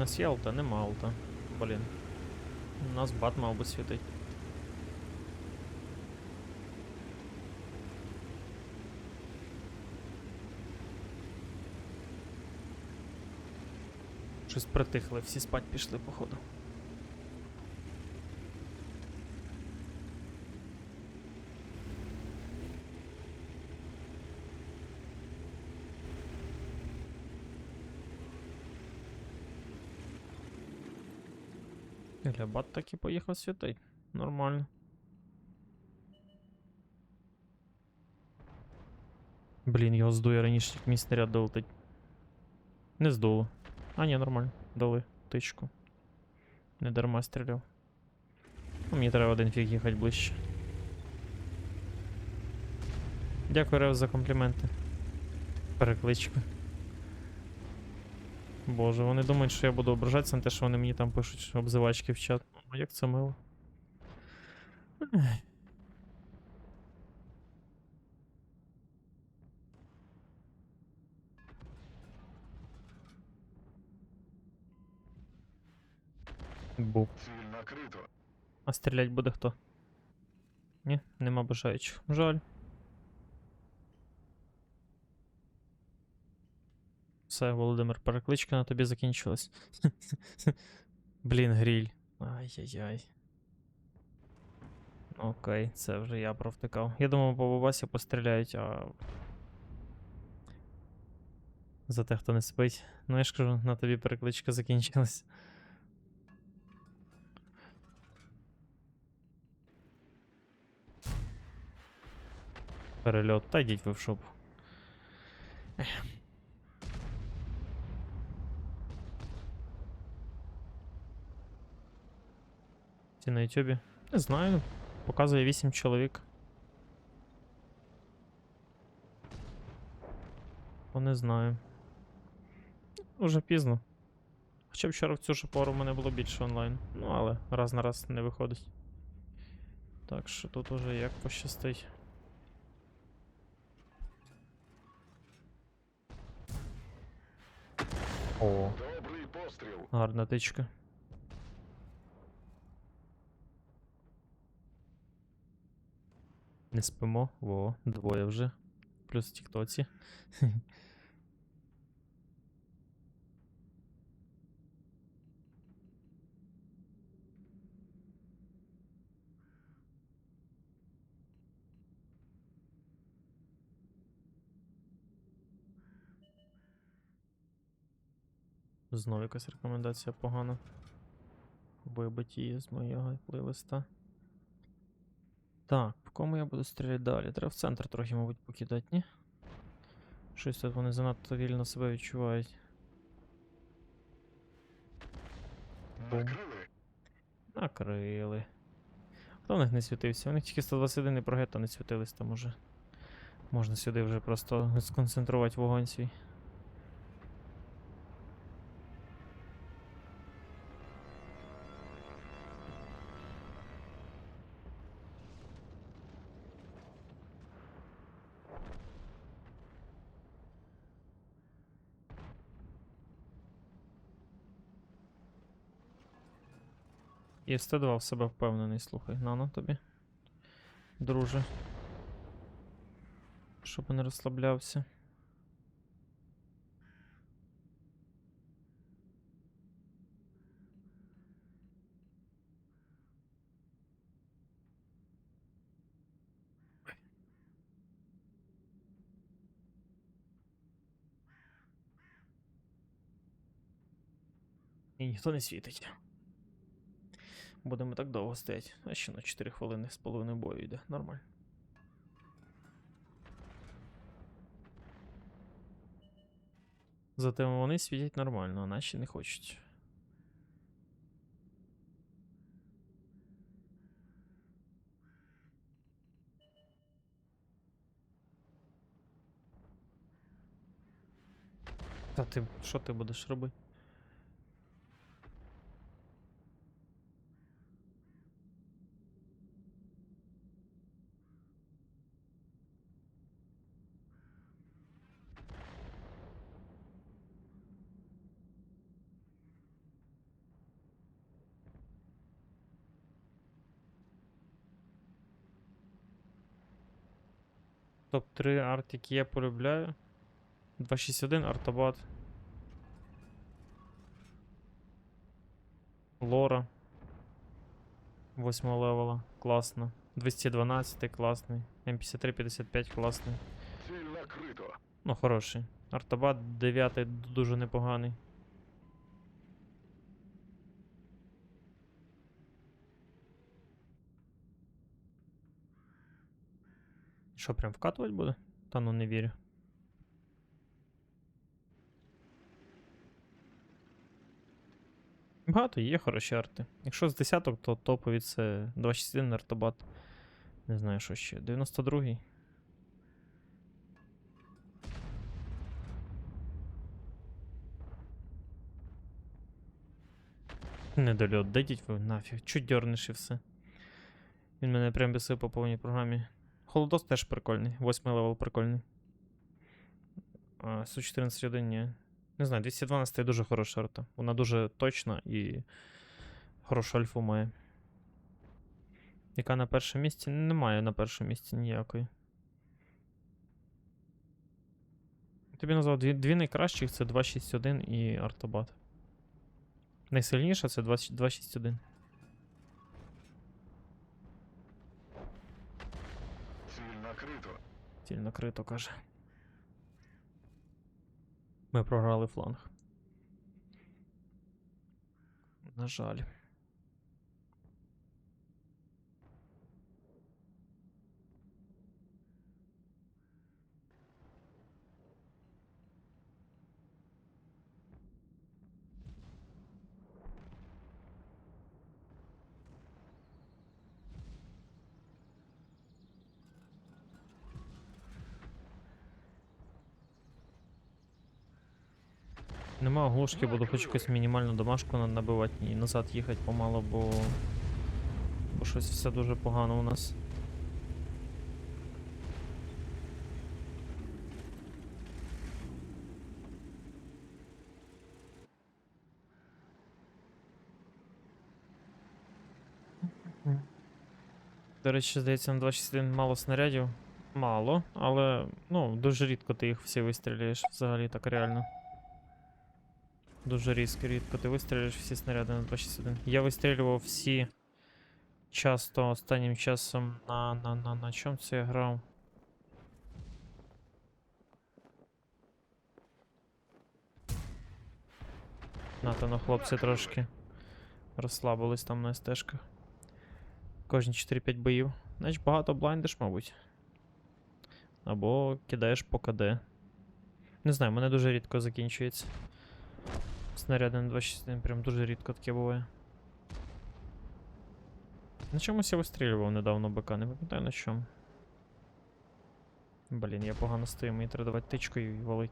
Нас є алта, нема алта. Блін. У нас бат мав би світить. Щось притихли, всі спать пішли, походу. Гля, бат так і поїхав святий. Нормально. Блін, його здує раніше, як мій снаряд долетить. Не здуло. А, ні, нормально. Дали тичку. Не дарма стріляв. Ну, мені треба один фіг їхати ближче. Дякую, Рев, за компліменти. Перекличка. Боже, вони думають, що я буду ображатися на те, що вони мені там пишуть обзивачки в чат. Ну, як це мило. Накрито. А стрілять буде хто? Ні, нема бажаючих. Жаль. Все, Володимир, перекличка на тобі закінчилась. Блін, гріль. Ай-яй-яй. Окей, це вже я провтикав. Я думав, по бабасі постріляють, а. За те, хто не спить. Ну я ж кажу, на тобі перекличка закінчилась. Перельот, та йдіть ви в шоп. Ці на ютюбі? Не знаю. Показує 8 чоловік. О, не знаю. Уже пізно. Хоча б вчора в цю ж пору в мене було більше онлайн. Ну, але раз на раз не виходить. Так що тут уже як пощастить. О, Добрий постріл. гарна тичка. Не спимо. Во, двоє вже. Плюс тіктоці. Знову якась рекомендація погана. Вибить її з моєго плейлиста. Так, по кому я буду стріляти далі? Треба в центр трохи, мабуть, покидати, ні? Щось тут вони занадто вільно себе відчувають. Бум. Накрили. Хто в них не світився? У них тільки 121 і про не світились, там уже. Можна сюди вже просто сконцентрувати вогонь свій. І Ст2 в себе впевнений, слухай. На на тобі. Друже. Щоб не розслаблявся. І ніхто не світить. Будемо так довго стоять. А ще на 4 хвилини з половиною бою йде. Нормально. Зате вони світять нормально, а наші не хочуть. Та ти що ти будеш робити? Топ-3 арт, які я полюбляю. 261 артобат. Лора. 8 левела. Класно. 212 класний. М53 55 класний. Ну, хороший. Артобат 9 дуже непоганий. Що, прям вкатувати буде? Та ну не вірю. Багато є хороші арти. Якщо з десяток, то топові це 261 артобат. Не знаю, що ще. 92-й. Недольот, дайте ви нафіг. Чуть дернеш і все. Він мене прям бісив по повній програмі. Холодос теж прикольний. Восьмий левел прикольний. А, Су-14.1 ні. Не знаю, 212 дуже хороша арта. Вона дуже точна і хорошу альфу має. Яка на першому місці? Немає на першому місці ніякої. Тобі назвав дві, дві найкращих це 261 і артобат. Найсильніша це 261. Накрито. Ціль накрито, каже. Ми програли фланг. На жаль. Нема оглушки, буду хоч якусь мінімальну домашку набивати і назад їхати помало, бо. Бо щось все дуже погано у нас. До речі, здається, на 261 мало снарядів. Мало, але ну, дуже рідко ти їх всі вистрілюєш взагалі так реально. Дуже різко, рідко ти вистрілюєш всі снаряди на 261. Я вистрілював всі часто останнім часом на на на на чому це я грав? На то на хлопці трошки розслабились там на стежках. Кожні 4-5 боїв. Значить багато блайндиш, мабуть. Або кидаєш по КД. Не знаю, мене дуже рідко закінчується. Снаряди на 261 прям дуже рідко таке буває. На чомусь я вистрілював недавно БК, не пам'ятаю на чому. Блін, я погано стою, мені треба давати тичкою і валить.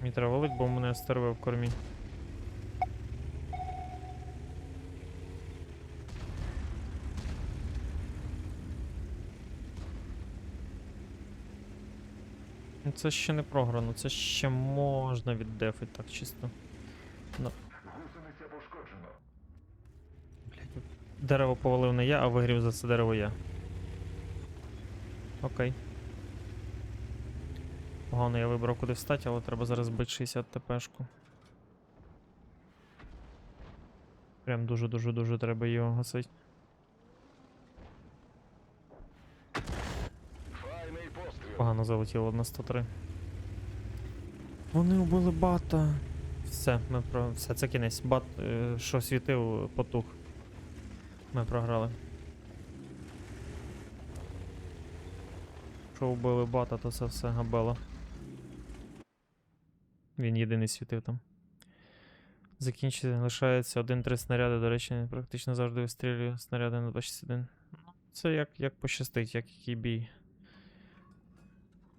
Мені треба валить, бо мене стерве в кормі. Це ще не програно, це ще можна віддефити так чисто. Гусениця пошкоджено. Дерево повалив не я, а вигрів за це дерево я. Окей. Погано я вибрав куди встати, але треба зараз бити 60 ТПшку. Прям дуже-дуже-дуже треба його гасити. Погано залетіло на 103. Вони убили бата. Все, ми про. Все, це кінець. Бат, е, що світив, потух. Ми програли. Що вбили бата, то це все габела. Він єдиний світив там. Закінчити лишається 1-3 снаряди, до речі, практично завжди вистрілює снаряди на 261. Ну, Це як, як пощастить, як який бій.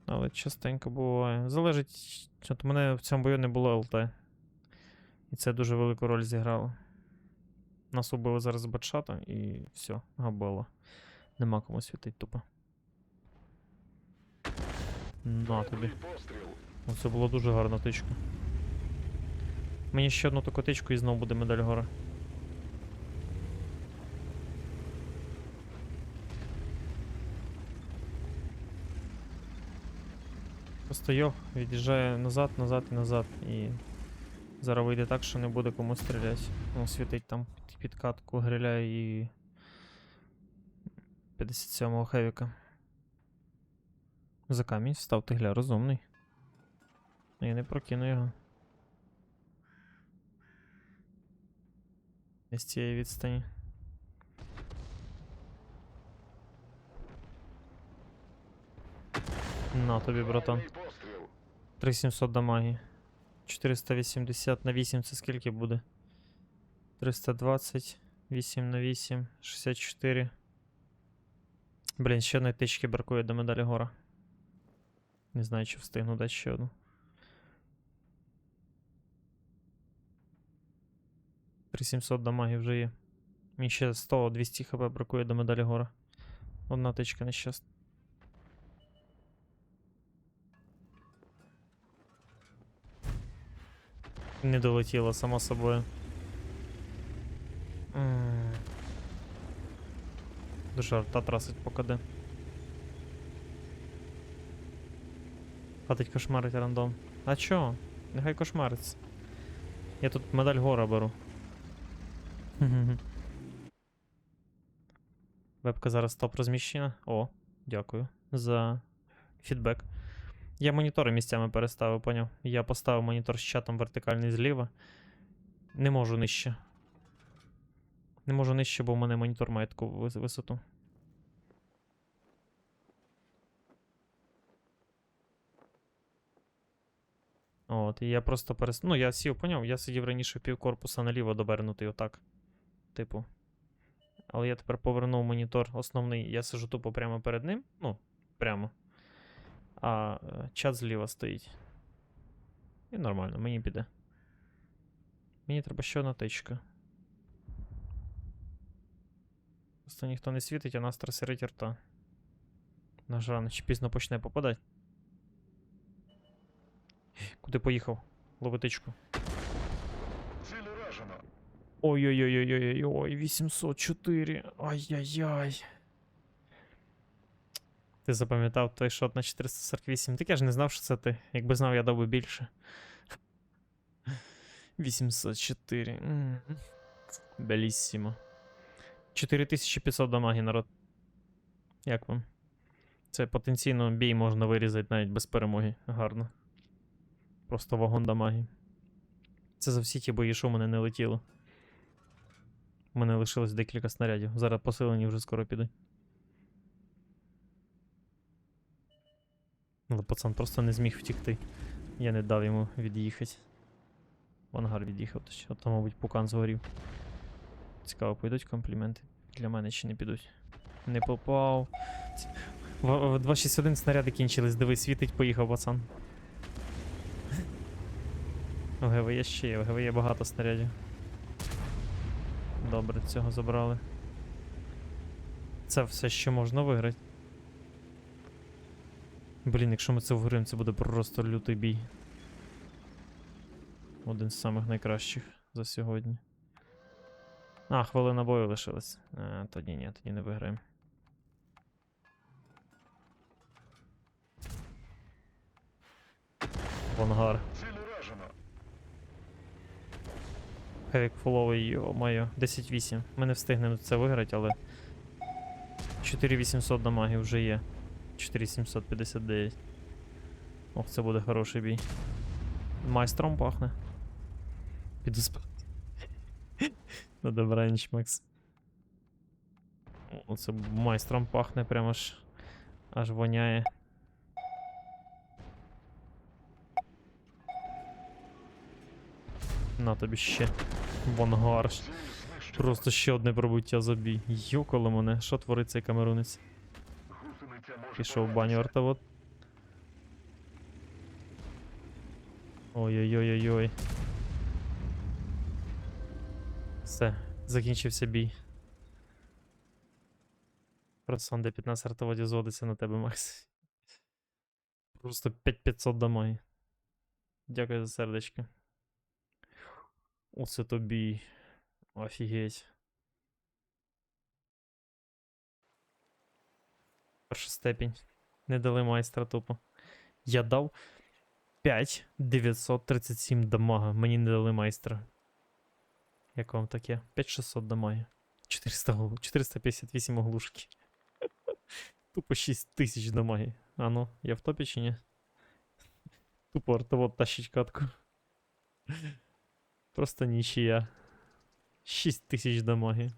Але частенько буває. Залежить. От у мене в цьому бою не було ЛТ. І це дуже велику роль зіграло. Нас убили зараз з батшата і все, габело. Нема кому світить тупо. На тобі. Постріл. Було дуже гарна тичка. Мені ще одну таку тичку і знову буде медаль гора. Просто йох від'їжджає назад, назад і назад. І зараз вийде так, що не буде кому стріляти. Ну, світить там під- підкатку гриля і 57-го хевіка. За камінь став ти гля, розумний. Я не прокину його. Не з цієї відстані. На тобі, братан. 3700 дамаги. 480 на 8 це скільки буде? 320, 8 на 8, 64. Блін, ще одної тички бракує до медалі гора. Не знаю, чи встигну дати ще одну. 3700 дамаги вже є. Мені ще 100-200 хп бракує до медалі гора. Одна тичка нещасна. Не долетіло, само собою. Дуже арта трасить по КД. Хватить кошмарить рандом. А чо? Нехай кошмариться. Я тут медаль гора беру. Вебка зараз топ розміщена. О, дякую за фідбек. Я монітори місцями переставив, поняв. Я поставив монітор з чатом вертикальний зліва. Не можу нижче. Не можу нижче, бо в мене монітор має таку висоту. От, і я просто перес... Ну, я сів, поняв, я сидів раніше півкорпуса наліво добернутий отак. Типу. Але я тепер повернув монітор основний. Я сижу тупо прямо перед ним. Ну, прямо. А е, чат зліва стоїть. І нормально, мені піде. Мені треба ще одна тичка. Просто ніхто не світить, а нас трасерить рта. Наш рано чи пізно почне попадати. Куди поїхав? Лови тичку. Ціль уражено. Ой-ой-ой-ой-ой-ой, 804. Ай-яй-яй. Ти запам'ятав той шот на 448. Так я ж не знав, що це ти. Якби знав, я дав би більше. 804. М. Беліссімо. 4500 дамаги, народ. Як вам? Це потенційно бій можна вирізати навіть без перемоги. Гарно. Просто вагон дамаги. Це за всі ті бої, що мене не летіло. У мене лишилось декілька снарядів. Зараз посилені вже скоро підуть. Але пацан просто не зміг втікти. Я не дав йому від'їхати. В ангар від'їхав, то ще. Ото, мабуть, пукан згорів. Цікаво, пойдуть компліменти. Для мене чи не підуть. Не попав. Ц- В- в- 261 снаряди кінчились, диви, світить, поїхав пацан. У ГВ є ще є, у ГВ є багато снарядів. Добре, цього забрали. Це все, що можна виграти. Блін, якщо ми це виграємо, це буде просто лютий бій. Один з самих найкращих за сьогодні. А, хвилина бою лишилась. А, тоді ні, тоді не виграємо. Вангар. Хевік фуловий, йо-моє. 10-8. Ми не встигнемо це виграти, але. 4800 дамагів вже є. 4759. Ох, це буде хороший бій. Майстром пахне. Піду спати. На добраніч, Макс. О, це майстром пахне, прямо аж. Аж воняє. На тобі ще. Знищено. Просто ще одне пробуття забій. Йоколо мене. Що творить цей камерунець? Пішов в баню. Ой-ой-ой-ой-ой. Все, закінчився бій. Просто де 15 артоводів зводиться на тебе, Макс. Просто 5500 домой. Дякую за сердечки. Оце тобі. Офігеть. Перша степінь. Не дали майстра тупо. Я дав 5937 дамага. Мені не дали майстра. Як вам таке? 5600 дамаги. 400 458 оглушки. Тупо 6000 дамаги. А ну, я в топі чи ні? Тупо артовод тащить катку. Просто нічия. 6000 дамаги.